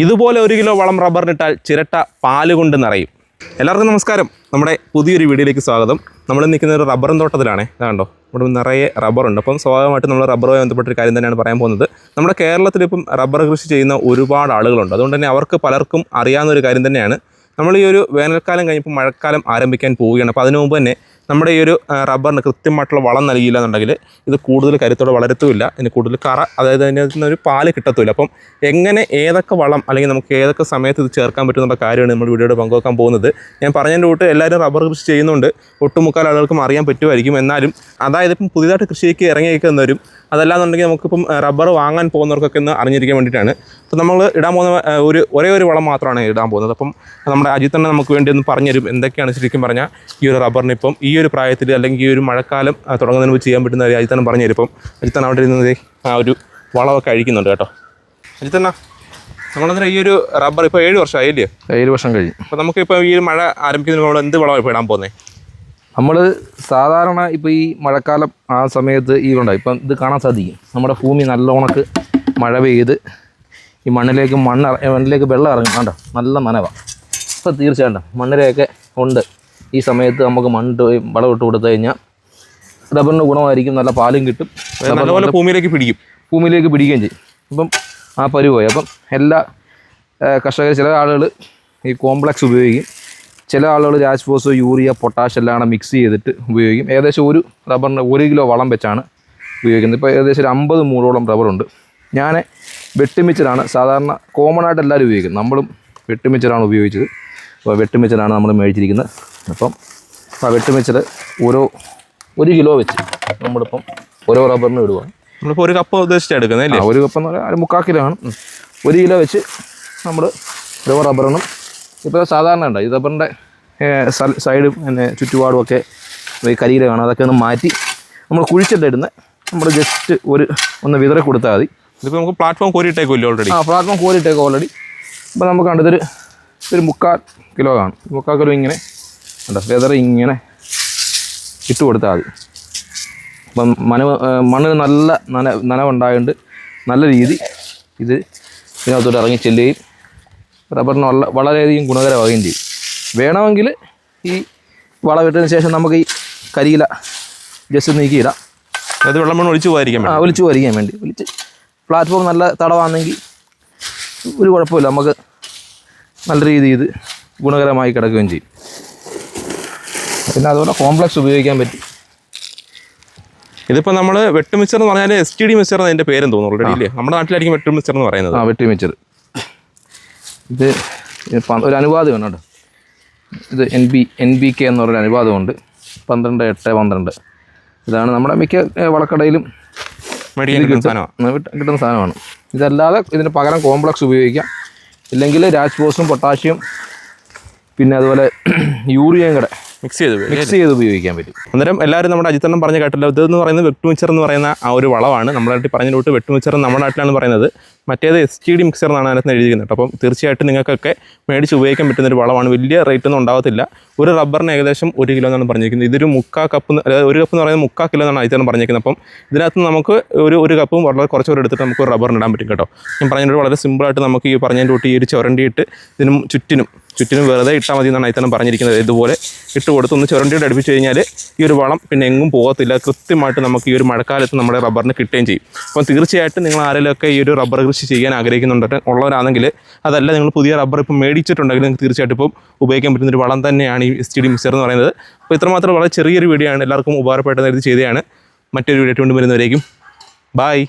ഇതുപോലെ ഒരു കിലോ വളം റബ്ബറിനിട്ടാൽ ചിരട്ട പാൽ കൊണ്ട് നിറയും. എല്ലാവർക്കും നമസ്കാരം. നമ്മുടെ പുതിയൊരു വീഡിയോയിലേക്ക് സ്വാഗതം. നമ്മൾ നിൽക്കുന്ന ഒരു റബ്ബറും തോട്ടത്തിലാണ്. ഇതാണ്ടോ? ഇവിടെ നിറയെ റബ്ബറുണ്ട്. അപ്പം സ്വാഭാവികമായിട്ടും നമ്മൾ റബ്ബറുമായി ബന്ധപ്പെട്ടൊരു കാര്യം തന്നെയാണ് പറയാൻ പോകുന്നത്. നമ്മുടെ കേരളത്തിൽ ഇപ്പം റബ്ബർ കൃഷി ചെയ്യുന്ന ഒരുപാട് ആളുകളുണ്ട്. അതുകൊണ്ട് തന്നെ അവർക്ക് പലർക്കും അറിയാവുന്ന ഒരു കാര്യം തന്നെയാണ്. നമ്മൾ ഈ ഒരു വേനൽക്കാലം കഴിഞ്ഞപ്പോൾ മഴക്കാലം ആരംഭിക്കാൻ പോവുകയാണ്. അപ്പോൾ അതിനു മുമ്പ് തന്നെ നമ്മുടെ ഈ ഒരു റബ്ബറിന് കൃത്യമായിട്ടുള്ള വളം നൽകിയില്ല എന്നുണ്ടെങ്കിൽ ഇത് കൂടുതൽ കരുത്തോടെ വളരത്തുമില്ല. ഇതിന് കൂടുതൽ കറ അതായത് അതിന്റെ ഒരു പാൽ കിട്ടത്തുമില്ല. അപ്പം എങ്ങനെ ഏതൊക്കെ വളം അല്ലെങ്കിൽ നമുക്ക് ഏതൊക്കെ സമയത്ത് ഇത് ചേർക്കാൻ പറ്റുന്നുള്ള കാര്യമാണ് നമ്മൾ വീഡിയോയുടെ പങ്കുവെക്കാൻ പോകുന്നത്. ഞാൻ പറഞ്ഞതിന്റെ കൂട്ട് എല്ലാവരും റബ്ബർ കൃഷി ചെയ്യുന്നുണ്ട്. ഒട്ടുമുക്കാൽ ആളുകൾക്കും അറിയാൻ പറ്റുമായിരിക്കും. എന്നാലും അതായത് ഇപ്പം പുതിയതായിട്ട് കൃഷിയിലേക്ക് ഇറങ്ങിയിരിക്കുന്നവരും അതല്ലാന്നുണ്ടെങ്കിൽ നമുക്കിപ്പം റബ്ബർ വാങ്ങാൻ പോകുന്നവർക്കൊക്കെ ഒന്ന് അറിഞ്ഞിരിക്കാൻ വേണ്ടിയിട്ടാണ്. അപ്പോൾ നമ്മൾ ഇടാൻ പോകുന്ന ഒരു ഒരേ ഒരു വളം മാത്രമാണ് ഇടാൻ പോകുന്നത്. അപ്പം നമ്മുടെ അജിത്ത് തന്നെ നമുക്ക് വേണ്ടി ഒന്ന് പറഞ്ഞുതരും എന്തൊക്കെയാണ് ശരിക്കും പറഞ്ഞാൽ ഈ ഒരു റബ്ബറിന് ഇപ്പം ഈ ഒരു പ്രായത്തിൽ അല്ലെങ്കിൽ ഈ ഒരു മഴക്കാലം തുടങ്ങുന്നതിന് മുമ്പ് ചെയ്യാൻ പറ്റുന്ന ഒരു അജിത്ത് തന്നെ പറഞ്ഞുതരും. ഇപ്പം അജിത്ത് അവിടെ ഇരുന്നത് ആ ഒരു വളമൊക്കെ അഴിക്കുന്നുണ്ട് കേട്ടോ. അജിത്ത് തന്നെ നമ്മളന്നേരം ഈ ഒരു റബ്ബർ ഇപ്പോൾ ഏഴ് വർഷമായി അല്ലേ ഏഴ് വർഷം കഴിഞ്ഞു. അപ്പോൾ നമുക്കിപ്പോൾ ഈ മഴ ആരംഭിക്കുന്നതിന് നമ്മൾ എന്ത് വളമാണ് ഇപ്പോൾ ഇടാൻ പോകുന്നത് നമ്മൾ സാധാരണ ഇപ്പോൾ ഈ മഴക്കാലം ആ സമയത്ത് ഈ ഉണ്ടാവും ഇപ്പം ഇത് കാണാൻ സാധിക്കും. നമ്മുടെ ഭൂമി നല്ലോണക്ക് മഴ പെയ്ത് ഈ മണ്ണിലേക്ക് മണ്ണ് മണ്ണിലേക്ക് വെള്ളം ഇറങ്ങും. കണ്ടോ? നല്ല നനവാണ് ഇപ്പം തീർച്ചയായിട്ടും മണ്ണിലൊക്കെ ഉണ്ട്. ഈ സമയത്ത് നമുക്ക് മണ്ണിട്ട് വളം ഇട്ട് കൊടുത്തു കഴിഞ്ഞാൽ റബ്ബറിന് ഗുണമായിരിക്കും. നല്ല പാലും കിട്ടും. നല്ലപോലെ ഭൂമിയിലേക്ക് പിടിക്കും. ഭൂമിയിലേക്ക് പിടിക്കുകയും ചെയ്യും. അപ്പം ആ പരുവായി. അപ്പം എല്ലാ കർഷകർ ചില ആളുകൾ ഈ കോംപ്ലക്സ് ഉപയോഗിക്കും. ചില ആളുകൾ രാജ്ഫോസ് യൂറിയ പൊട്ടാഷ് എല്ലാം മിക്സ് ചെയ്തിട്ട് ഉപയോഗിക്കും. ഏകദേശം ഒരു റബ്ബറിന് ഒരു കിലോ വളം വെച്ചാണ് ഉപയോഗിക്കുന്നത്. ഇപ്പോൾ ഏകദേശം ഒരു അമ്പത് മൂടോളം റബ്ബറുണ്ട് ഞാൻ വെട്ടുമിച്ചറാണ് സാധാരണ കോമൺ ആയിട്ട് എല്ലാവരും ഉപയോഗിക്കുന്നത് നമ്മളും വെട്ടുമിച്ചറാണ് ഉപയോഗിച്ചത്. അപ്പോൾ വെട്ടുമിച്ചറാണ് നമ്മൾ മേടിച്ചിരിക്കുന്നത്. അപ്പം ആ വെട്ടുമിച്ചർ ഓരോ ഒരു കിലോ വെച്ച് നമ്മളിപ്പം ഓരോ റബ്ബറിനും ഇടുവാണ് നമ്മളിപ്പോൾ ഒരു കപ്പ് ഉദ്ദേശിച്ചാണ് എടുക്കുന്നത് ഒരു കപ്പ് എന്ന് പറഞ്ഞാൽ മുക്കാൽ കിലോ ആണ്. ഒരു കിലോ വെച്ച് നമ്മൾ ഓരോ റബ്ബറിനും ഇപ്പോൾ സാധാരണ ഉണ്ട്. റബ്ബറിന്റെ സൈഡും പിന്നെ ചുറ്റുപാടും ഒക്കെ ഈ കരിയില കാണാം. അതൊക്കെ ഒന്ന് മാറ്റി നമ്മൾ കുഴിച്ചിട്ടിരുന്ന് നമ്മൾ ജസ്റ്റ് ഒരു ഒന്ന് വിതറി കൊടുത്താൽ മതി. ഇതിപ്പോൾ നമുക്ക് പ്ലാറ്റ്ഫോം കോരിയിട്ടേക്കുമല്ലോ ഓൾറെഡി ആ പ്ലാറ്റ്ഫോം കോരിയിട്ടേക്കും ഓൾറെഡി അപ്പോൾ നമുക്ക് കണ്ടതൊരു ഒരു മുക്കാൽ കിലോ കാണും. മുക്കാൽ കിലോ ഇങ്ങനെ ഉണ്ടോ വെതറി ഇങ്ങനെ ഇട്ട് കൊടുത്താൽ മതി. അപ്പം മനവ് ഏ, മണ്ണിന് നല്ല നന നനവുണ്ടായതുകൊണ്ട് നല്ല രീതി ഇത് ഇതിനകത്തോട്ട് ഇറങ്ങി ചെല്ലുകയും റബ്ബറിന് വള വളരെയധികം ഗുണകരമാവുകയും ചെയ്യും. വേണമെങ്കിൽ ഈ വളമിട്ടതിന് ശേഷം നമുക്ക് ഈ കരിയില ജസ്റ്റ് നീക്കിയിടാം അത് വെള്ളം വീണ് ഒഴിച്ചു പോകാതിരിക്കാൻ ആ ഒലിച്ചു വരിക്കാൻ വേണ്ടി. ഒലിച്ച് പ്ലാറ്റ്ഫോം നല്ല തടവാണെങ്കിൽ ഒരു കുഴപ്പമില്ല. നമുക്ക് നല്ല രീതിയിൽ ഇത് ഗുണകരമായി കിടക്കുകയും ചെയ്യും. പിന്നെ അതുപോലെ കോംപ്ലക്സ് ഉപയോഗിക്കാൻ പറ്റും. ഇതിപ്പോൾ നമ്മൾ വെട്ടുമിച്ചർ എന്ന് പറഞ്ഞാൽ എസ് ടി ഡി മിച്ചർ എന്നതിന്റെ പേരും തോന്നുന്നു ഓൾറെഡി ഇല്ലേ? നമ്മുടെ നാട്ടിലായിരിക്കും വെട്ടുമിച്ചർ എന്ന് പറയുന്നത്. ആ വെട്ടി മിച്ചർ ഇത് ഒരു അനുവാദം വേണം കേട്ടോ. ഇത് N B N B K എന്ന് പറയുന്ന അനുവാദമുണ്ട്. പന്ത്രണ്ട് എട്ട് പന്ത്രണ്ട്. ഇതാണ് നമ്മുടെ മിക്ക വളക്കടയിലും കിട്ടുന്ന സാധനമാണ്. ഇതല്ലാതെ ഇതിന് പകരം കോംപ്ലക്സ് ഉപയോഗിക്കാം. ഇല്ലെങ്കിൽ രാജ്പോസും പൊട്ടാഷ്യം പിന്നെ അതുപോലെ യൂറിയയും കൂടെ മിക്സ് ചെയ്ത് മിക്സ് ചെയ്ത് ഉപയോഗിക്കാൻ പറ്റും. അന്നേരം എല്ലാവരും നമ്മുടെ അജിത്തണ്ണം പറഞ്ഞ കേട്ടല്ലോ. ഇതെന്ന് പറയുന്നത് വെട്ടുമിച്ചർ എന്ന് പറയുന്ന ആ ഒരു വളമാണ് നമ്മുടെ നാട്ടിൽ പറഞ്ഞ വെട്ടുമിച്ചർ നമ്മുടെ നാട്ടിലാണ് പറയുന്നത്. മറ്റേത് എസ് ടി ഡി മിക്സർ എന്നാണ് അതിനകത്ത് എഴുതിയിരിക്കുന്നത്. അപ്പം തീർച്ചയായിട്ടും നിങ്ങൾക്കൊക്കെ മേടിച്ച് ഉപയോഗിക്കാൻ പറ്റുന്ന ഒരു വളമാണ്. വലിയ റേറ്റ് ഒന്നും ഉണ്ടാവത്തില്ല. ഒരു റബ്ബറിന് ഏകദേശം ഒരു കിലോ എന്നാണ് പറഞ്ഞിരിക്കുന്നത്. ഇതൊരു മുക്കാ കപ്പ് അതായത് ഒരു കപ്പ് എന്ന് പറയുന്നത് മുക്കാ കിലോ എന്നാണ് ആദ്യത്തെ പറഞ്ഞിരിക്കുന്നത്. അപ്പം ഇതിനകത്ത് നമുക്ക് ഒരു ഒരു കപ്പും വളരെ കുറച്ച് പേര് എടുത്തിട്ട് നമുക്ക് ഒരു റബ്ബറിന് ഇടാൻ പറ്റും കേട്ടോ. ഞാൻ പറഞ്ഞതിന്റെ വളരെ സിമ്പിളായിട്ട് നമുക്ക് ഈ പറഞ്ഞതിന്റെ കൂട്ടി ഈ ഒരു ചുരണ്ടിയിട്ട് ഇതിനും ചുറ്റിനും ചുറ്റിനും വെറുതെ ഇട്ടാൽ മതി എന്നാണ് ആദ്യത്തെ പറഞ്ഞിരിക്കുന്നത്. ഇതുപോലെ ഇട്ട് കൊടുത്ത് ഒന്ന് ചുരണ്ടിയിട്ട് അടുപ്പിച്ച് കഴിഞ്ഞാൽ ഈ ഒരു വളം പിന്നെ എങ്ങും പോകത്തില്ല. കൃത്യമായിട്ട് നമുക്ക് ഈ ഒരു മഴക്കാലത്ത് നമ്മുടെ റബ്ബറിന് കിട്ടുകയും ചെയ്യും. അപ്പം തീർച്ചയായിട്ടും നിങ്ങൾ ആരെങ്കിലുമൊക്കെ ഈ ഒരു റബ്ബർ കൃഷി ചെയ്യാൻ ആഗ്രഹിക്കുന്നുണ്ടെങ്കിൽ ഉള്ളവരാണെങ്കിൽ അതല്ല നിങ്ങൾ പുതിയ റബ്ബർ ഇപ്പം മേടിച്ചിട്ടുണ്ടെങ്കിൽ നിങ്ങൾക്ക് തീർച്ചയായിട്ടും ഇപ്പം ഉപയോഗിക്കാൻ പറ്റുന്ന ഒരു വളം തന്നെയാണ് ഈ എസ് ടി ഡി മിക്സർ എന്ന് പറയുന്നത്. അപ്പോൾ ഇത്രമാത്രം വളരെ ചെറിയൊരു വീഡിയോ ആണ്. എല്ലാവർക്കും ഉപകാരപ്പെട്ട ഇത് ചെയ്തതാണ്. മറ്റൊരു വീഡിയോ കൊണ്ട് വരുന്നവരേക്കും. ബായ്